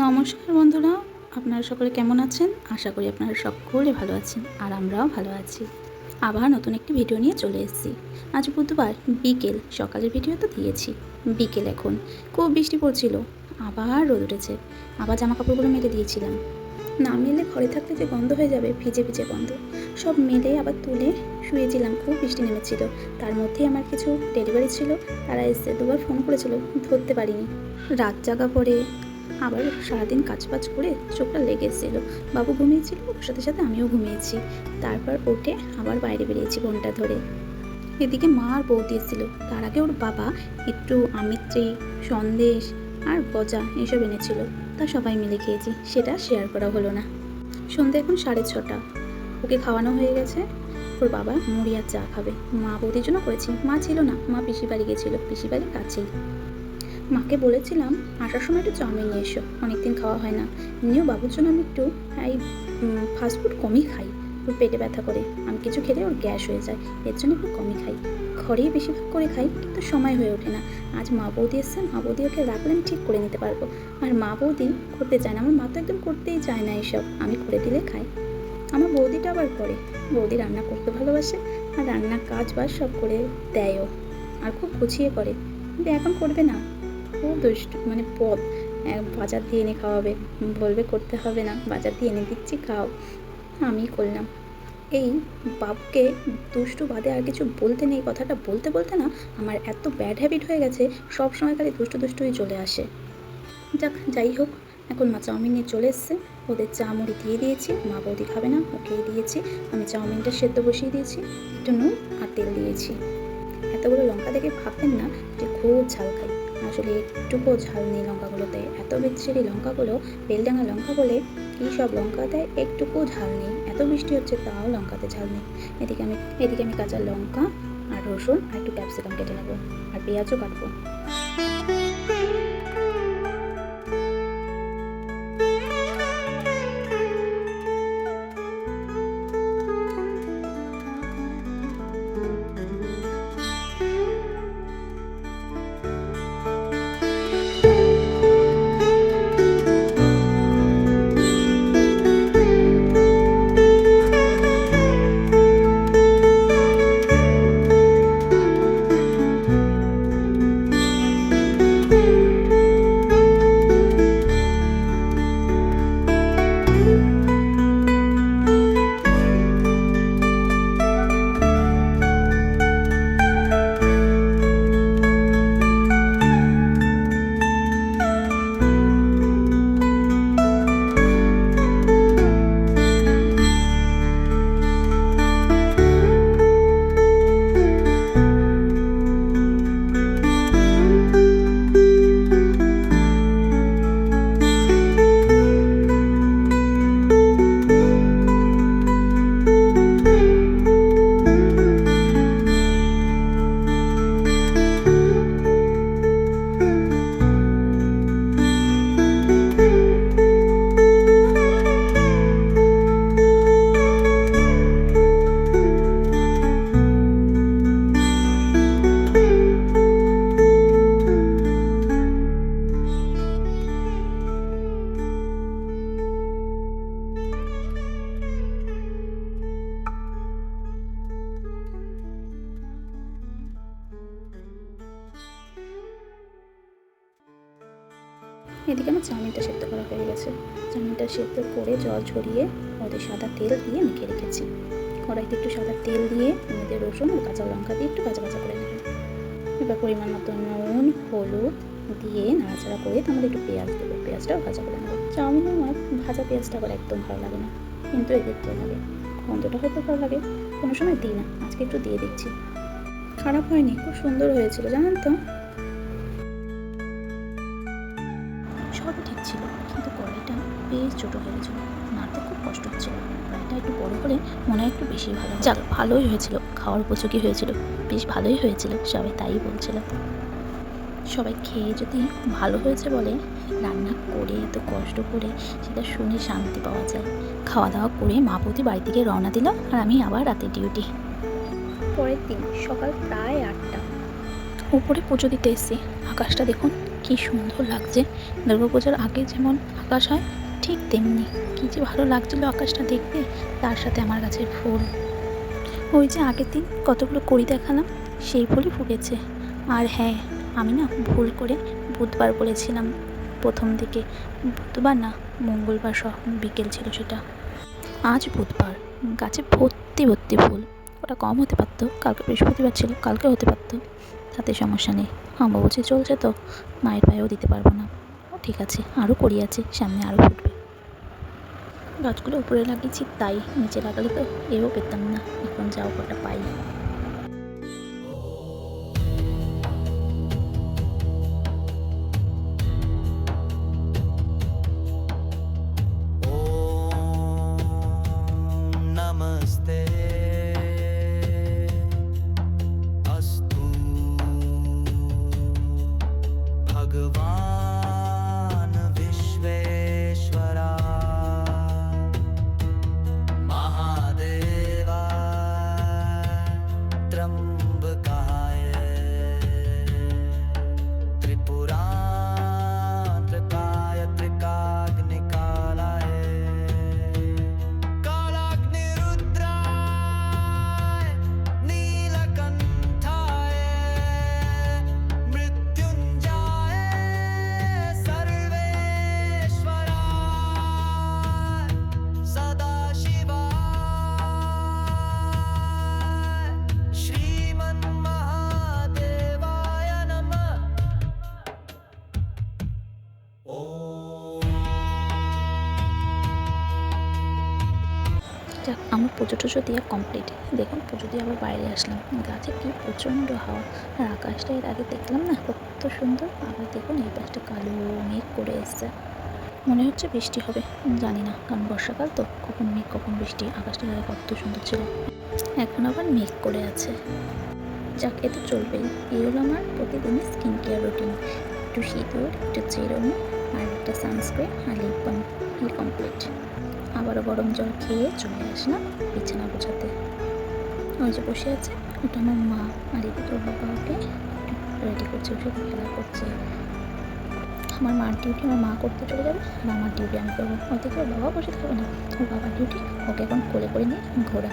নমস্কার বন্ধুরা, আপনারা সকলে কেমন আছেন? আশা করি আপনারা সকলে ভালো আছেন আর আমরাও ভালো আছি। আবার নতুন একটি ভিডিও নিয়ে চলে এসেছি। আজ বুধবার বিকেল, সকালের ভিডিও তো দিয়েছি। বিকেল এখন, খুব বৃষ্টি পড়ছিল, আবার রোদ উঠেছে, আবার জামা কাপড়গুলো মেলে দিয়েছিলাম। না মেলে ঘরে থাকলে যে গন্ধ হয়ে যাবে, ভিজে ভিজে গন্ধ, সব মেলে আবার তুলে শুয়েছিলাম, খুব বৃষ্টি নেমেছিল। তার মধ্যেই আমার কিছু ডেলিভারি ছিল, তারা এসে দুবার ফোন করেছিল, ধরতে পারিনি। রাত জাগা পরে আবার সারাদিন কাজ বাজ করে চোখটা লেগে এসেছিল বাবু ঘুমিয়েছিল, ওর সাথে সাথে আমিও ঘুমিয়েছি। তারপর উঠে আবার বাইরে বেরিয়েছি বোনটা ধরে। এদিকে মা আর বৌদি এসেছিল তার আগে ওর বাবা একটু আমিত্রী, সন্দেশ আর গজা এসব এনেছিল। তা সবাই মিলে খেয়েছি, সেটা শেয়ার করা হলো না। সন্ধে এখন সাড়ে ছটা। ওকে খাওয়ানো হয়ে গেছে। ওর বাবা মুড়ি আর চা খাবে। মা বৌদির জন্য করেছি। মা ছিল না, মা পিসি বাড়ি গেছিল। পিসি বাড়ির কাছেই। মাকে বলেছিলাম, আসার সময় একটু চাউমিন নিয়ে এসো, অনেকদিন খাওয়া হয় না। এমনিও বাবুর জন্য আমি একটু, এই ফাস্টফুড কমই খাই। ওর পেটে ব্যথা করে। আমি কিছু খেলে ওর গ্যাস হয়ে যায়। এর জন্য একটু কমই খাই। ঘরেই বেশিরভাগ করে খাই, কিন্তু সময় হয়ে ওঠে না। আজ মা বৌদি এসছে, মা বৌদি ওকে রাখলে আমি ঠিক করে নিতে পারব। আর মা বৌদি করতে চায় না। আমার মা তো একদম করতেই চায় না এসব। আমি করে দিলে খাই। আমার বৌদিটা আবার করে। বৌদি রান্না করতে ভালোবাসে, আর রান্না কাজ বাজ সব করে দেয়ও। আর খুব গুছিয়ে করে। কিন্তু এখন করবে না। দুষ্ট মানে পদ। বাজার দিয়ে এনে খাওয়াবে। বলবে, করতে হবে না, বাজার দিয়ে এনে দিচ্ছি, খাও। আমি করলাম। এই বাবুকে দুষ্টু বাদে আর কিছু বলতে নেই, কথাটা বলতে বলতে না আমার এত ব্যাড হ্যাবিট হয়ে গেছে, সব সময় খালি দুষ্টু দুষ্টুই চলে আসে। যাক, যাই হোক, এখন মা চাউমিন নিয়ে চলে এসছে। ওদের চা মুড়ি দিয়ে দিয়েছি, মা বৌদি খাবে না, ওকেই দিয়েছি। আমি চাউমিনটা সেদ্ধ বসিয়ে দিয়েছি, একটু নুন আর তেল দিয়েছি। এতগুলো লঙ্কা দেখে ভাববেন না যে খুব ঝাল খাই। আসলে একটুকু ঝাল নেই লঙ্কাগুলোতে। এত বিচ্ছিরি লঙ্কাগুলো, বেলডাঙা লঙ্কা বলে কী সব লঙ্কা দেয় একটুকু ঝাল নেই। এত বৃষ্টি হচ্ছে তাও লঙ্কাতে ঝাল নেই। এদিকে আমি এদিকে আমি কাঁচা লঙ্কা আর রসুন আর একটু ক্যাপসিকাম কেটে নেব। আর পেঁয়াজও কাটবো। এদিকে আমার চাউমিনটা সেদ্ধ করা হয়ে গেছে। চাউমিনটা সেদ্ধ করে জল ঝরিয়ে ওদের সাদা তেল দিয়ে মেখে রেখেছি। কড়াইতে একটু সাদা তেল দিয়ে আমাদের রসুন আর কাঁচা লঙ্কা দিয়ে একটু ভাজা কাঁচা করে নেব। এবার পরিমাণ মতো নুন, হলুদ দিয়ে নাড়াচাড়া করে তার একটু পেঁয়াজ দেবো। পেঁয়াজটাও ভাজা করে নেব। চাউমিন আমার ভাজা পেঁয়াজটা আবার একদম ভালো লাগে না, কিন্তু এদের তো লাগে গন্ধটা হয়তো ভালো লাগে, কোনো সময় দিই না। আজকে একটু দিয়ে দিচ্ছি। খারাপ হয়নি, খুব সুন্দর হয়েছিল, জানেন তো? বেশ ছোটো হয়ে গেছিল। নাড়তে খুব কষ্ট হচ্ছিল। কড়াইটা একটু বড় করে মনে হয় একটু বেশি ভালো যাক ভালোই হয়েছিল। খাওয়ার উপযোগী হয়েছিল। বেশ ভালোই হয়েছিল সবাই তাই বলছিল। সবাই খেয়ে যদি ভালো হয়েছে বলে রান্না করে এত কষ্ট করে সেটা শুনে শান্তি পাওয়া যায়। খাওয়া দাওয়া করে মা বৌদি বাড়ি থেকে রওনা দিল আর আমি আবার রাতে ডিউটি। পরের দিন সকাল প্রায় আটটা। উপরে পুজো দিতে এসেছি। আকাশটা দেখুন কি কি সুন্দর লাগছে। দুর্গাপূজার আগে যেমন আকাশ হয় ঠিক তেমনি। কী যে ভালো লাগছিল আকাশটা দেখতে, তার সাথে আমার গাছের ফুল। ওই যে আগের দিন কতগুলো কড়ি দেখালাম, সেই ফুলই ফুটেছে। আর হ্যাঁ আমি না ভুল করে বুধবার বলেছিলাম প্রথম দিকে। বুধবার না, মঙ্গলবার সহ বিকেল ছিল সেটা। আজ বুধবার, গাছে ভর্তি ভর্তি ফুল। ওটা কম হতে পারতো, কালকে বৃহস্পতিবার ছিল কালকে হতে পারতো। তাতে সমস্যা নেই। অম্বাবচি চলছে তো, মায়ের পায়েও দিতে পারব না। ঠিক আছে, আরও করি আছে, সামনে আরও ফুটবে। গাছগুলো উপরে লাগিয়েছি, তাই নিচে লাগালে তো এও পেতাম না, এখন যাও কটা পাই। যাক আমার পুজো টুজো দেওয়া কমপ্লিট দেখুন পুজো দিয়ে আবার বাইরে আসলাম। গাছে কি প্রচণ্ড হাওয়া, আর আকাশটা এর আগে দেখলাম না, কত সুন্দর। আবার দেখুন এই পাশটা কালো মেঘ করে এসছে। মনে হচ্ছে বৃষ্টি হবে, জানি না, কারণ বর্ষাকাল তো, কখন মেঘ, কখন বৃষ্টি, আকাশটা কত সুন্দর ছিল। এখন আবার মেঘ করে আছে। যাক, এ তো চলবেই। এই হলো আমার প্রতিদিনের স্কিন কেয়ার রুটিন একটু সিঁদুর, একটু চিরুনি আর একটা সানস্ক্রিন আর লিপ বাম এই কমপ্লিট আবারও গরম জল খেয়ে চলে আসলাম বিছানা গোছাতে। ওই যে বসে আছে, ওটা আমার মা আর এদিকে ওর বাবা ওকে রেডি করছে ওষুধ খেলা করছে। আমার মার ডিউটি আমার মা করতে চলে যাবে আর আমার ডিউটি আমি করব। ওদিকে ওর বাবা বসে থাকবে না, ওর বাবার ডিউটি ওকে এখন কোলে করে নিয়ে ঘোরা।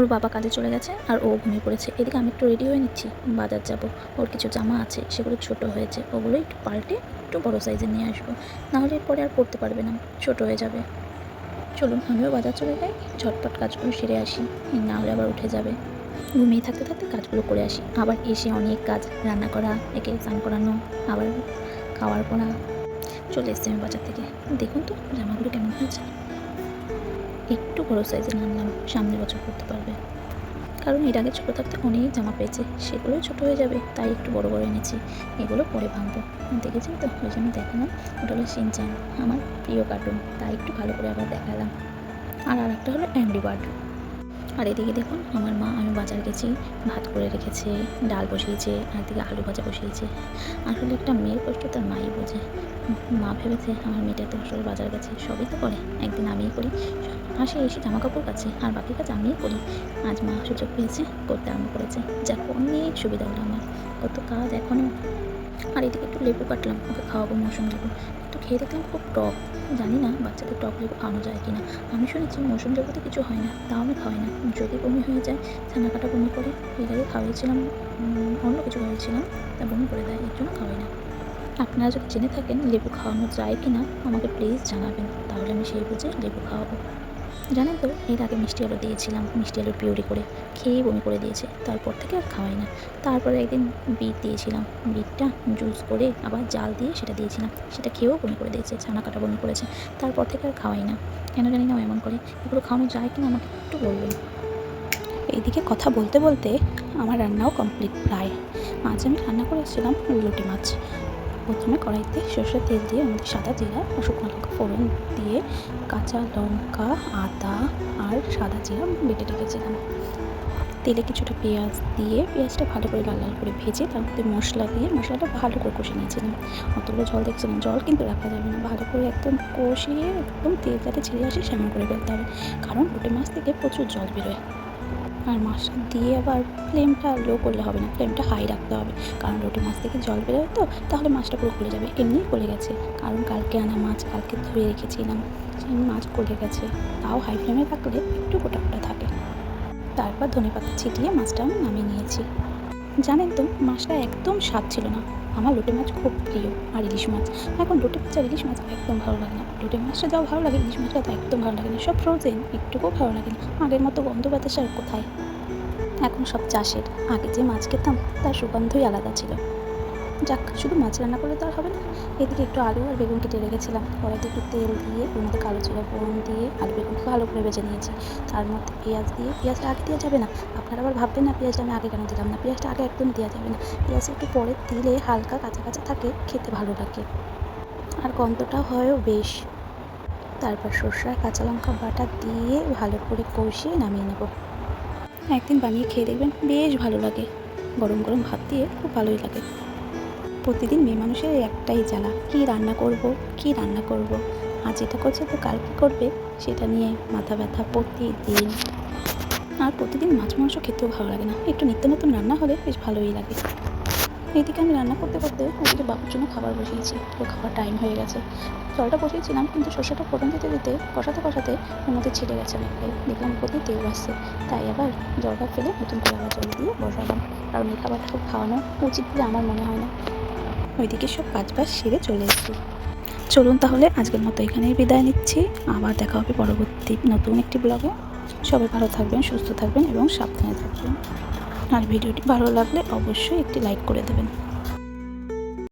ওর বাবা কাজে চলে গেছে আর ও ঘুমিয়ে পড়েছে। এদিকে আমি একটু রেডি হয়ে নিচ্ছি, বাজার যাব। ওর কিছু জামা আছে, সেগুলো ছোট হয়েছে। ওগুলো একটু পাল্টে একটু বড় সাইজের নিয়ে আসব। নাহলে পরে আর পরতে পারবে না, ছোট হয়ে যাবে। চলুন, আমিও বাজার চলে যাই, ঝটপট কাজগুলো সেরে আসি। না হলে আবার উঠে যাবে। ঘুমিয়ে থাকতে থাকতে কাজগুলো করে আসি। আবার এসে অনেক কাজ, রান্না করা, একে স্নান করানো, আবার খাওয়ার পড়া। চলে এসছি আমি বাজার থেকে। দেখুন তো, জামাগুলো কেমন হয়েছে। বড় সাইজের আনলাম সামনের বছর করতে পারবে। কারণ এর আগে ছোটো থাকতে অনেক জামা পেয়েছে, সেগুলো ছোটো হয়ে যাবে, তাই একটু বড় বড় এনেছি। এগুলো পরে ভাঙবো। দেখেছেন তো? ওই জন্য দেখালাম। ওটা হলো সিনচান, আমার প্রিয় কার্টুন তাই একটু ভালো করে আবার দেখালাম। আর আর একটা হলো অ্যাংরি বার্ড আর এদিকে দেখুন, আমার মা আমি বাজার গেছি, ভাত করে রেখেছে, ডাল বসিয়েছে, আর এদিকে আলু ভাজা বসিয়েছে। আসলে একটা মেয়ের কষ্ট তার মাই বোঝে। মা ভেবেছে আমার মেয়েটা তো আসলে বাজার গেছে, সবই তো করে, একদিন আমিই করি। আসে এসে জামা কাপড় কাছে, আর বাকি কাজ আমিই করি। আজ মা সুযোগ পেয়েছে, করতে আরম্ভ করেছে। যাক, অনেক সুবিধা হলো আমার। কত কাজ এখনও আর এদিকে একটু লেবু কাটলাম, ওকে খাওয়াবো মৌসুম লেবু। খেয়ে দেখলাম খুব টক। জানি না বাচ্চাদের টক লেবু আনো যায় কিনা আমি শুনেছি মৌসুম জগতে কিছু হয় না, তাও আমি খাওয়াই না। যদি বমি হয়ে যায় ছানা কাটা বমি করে এর আগে খাওয়াইছিলাম অন্য কিছু খাওয়াইছিলাম, তা বমি করে দেয়, এর জন্য খাওয়াই না। আপনারা যদি জেনে থাকেন লেবু খাওয়ানো যায় কি না, আমাকে প্লিজ জানাবেন। তাহলে আমি সেই বুঝে লেবু খাওয়াবো। জানেন তো, এর আগে মিষ্টি আলু দিয়েছিলাম, মিষ্টি আলুর পিউরি করে খেয়ে বমি করে দিয়েছে, তারপর থেকে আর খাওয়াই না। তারপরে একদিন বিট দিয়েছিলাম, বিটটা জুস করে আবার জাল দিয়ে সেটা দিয়েছিলাম, সেটা খেয়েও বমি করে দিয়েছে ছানা কাটা বমি করেছে, তারপর থেকে আর খাওয়াই না। কেন জানি না এমন করে, এগুলো খাওয়ানো যায় কিনা আমাকে একটু বলবেন। এইদিকে কথা বলতে বলতে আমার রান্নাও কমপ্লিট প্রায়। আজ আমি রান্না করেছিলাম লুটি মাছ। প্রথমে কড়াইতে সর্ষের তেল দিয়ে আমাদের সাদা জিরা ও শুকনো লঙ্কা ফোড়ন দিয়ে কাঁচা লঙ্কা, আদা আর সাদা জিরা বেটে রেখেছিলাম। তেলে কিছুটা পেঁয়াজ দিয়ে পেঁয়াজটা ভালো করে লাল লাল করে ভেজে তার মধ্যে মশলা দিয়ে মশলাটা ভালো করে কষে নিয়েছিলাম। অতগুলো জল দেখছিলাম, জল কিন্তু রাখা যাবে না। ভালো করে একদম কষিয়ে একদম তেল যাতে ছেড়ে আসে, সেমন করে ফেলতে হবে। কারণ লোটে মাছ থেকে প্রচুর জল বেরোয়। আর মাছটা দিয়ে আবার ফ্লেমটা লো করলে হবে না ফ্লেমটা হাই রাখতে হবে। কারণ রুটি মাছ থেকে জল বেরোয় তো, তাহলে মাছটা পুরো গলে যাবে এমনিই গলে গেছে। কারণ কালকে আনা মাছ কালকে ধুয়ে রেখেছিলাম, সেই মাছ গলে গেছে। তাও হাই ফ্লেমে থাকলে একটু গোটা গোটা থাকে। তারপর ধনে পাতা ছিটিয়ে মাছটা আমি নামিয়ে নিয়েছি। জানেন তো, মাছটা একদম স্বাদ ছিল না। আমার লোটে মাছ খুব প্রিয়, আর ইলিশ মাছ। এখন লোটে মাছ আর ইলিশ মাছ একদম ভালো লাগে না। লোটে মাছটা যাও ভালো লাগে, ইলিশ মাছটা তো একদম ভালো লাগে না। সব ফ্রোজেন একটুকুও ভালো লাগে না। আগের মতো গন্ধ বাতাস আর কোথায়? এখন সব চাষের। আগে যে মাছ খেতাম, তার সুগন্ধই আলাদা ছিল। যাক, শুধু মাছ রান্না করলে তো আর হবে না। এদিকে একটু আলু আর বেগুন কেটে রেখেছিলাম। কড়াইতে একটু তেল দিয়ে ওর মধ্যে কালো জিরা ফোড়ন দিয়ে আলু বেগুন ভালো করে ভেজে নিয়েছি। তার মধ্যে পেঁয়াজ দিয়ে, পেঁয়াজটা আগে দেওয়া যাবে না? আপনারা আবার ভাববেন, না পেঁয়াজটা আমি আগে কেন দিলাম না? পেঁয়াজটা আগে একদম দেওয়া যাবে না। পেঁয়াজ একটু পরে দিলে হালকা কাঁচা কাঁচা থাকে, খেতে ভালো লাগে। আর গন্ধটা হয়ও বেশ। তারপর সর্ষে কাঁচা লঙ্কা বাটা দিয়ে ভালো করে কষিয়ে নামিয়ে নেব। একদিন বানিয়ে খেয়ে দেখবেন বেশ ভালো লাগে। গরম গরম ভাত দিয়ে খুব ভালোই লাগে। প্রতিদিন মেয়ে মানুষের একটাই জ্বালা, কী রান্না করব, কী রান্না করব। আজ এটা করছে তো কাল কী করবে, সেটা নিয়ে মাথা ব্যথা প্রতিদিন। আর প্রতিদিন মাছ মাংস খেতেও ভালো লাগে না। একটু নিত্য নতুন রান্না হলে বেশ ভালোই লাগে। এদিকে আমি রান্না করতে করতে ওদিকে বাবুর জন্য খাবার বসিয়েছি। তো খাবার টাইম হয়ে গেছে। জলটা বসিয়েছিলাম, কিন্তু সর্ষেটা ফোড়ন দিতে দিতে কষাতে কষাতে ওর মধ্যে ছিঁড়ে গেছে অনেকটাই দেখলাম প্রতি তেল আসছে তাই আবার জলটা ফেলে নতুন করে আবার জল দিয়ে বসালাম। কারণ এই খাবারটা খুব খাওয়ানো উচিত বলে আমার মনে হয় না। ওইদিকে সব কাজ বাজ সেরে চলে এসেছি। চলুন তাহলে, আজকের মতো এখানেই বিদায় নিচ্ছি। আবার দেখা হবে পরবর্তী নতুন একটি ব্লগে। সবাই ভালো থাকবেন, সুস্থ থাকবেন এবং সাবধানে থাকবেন। আর ভিডিওটি ভালো লাগলে অবশ্যই একটি লাইক করে দেবেন।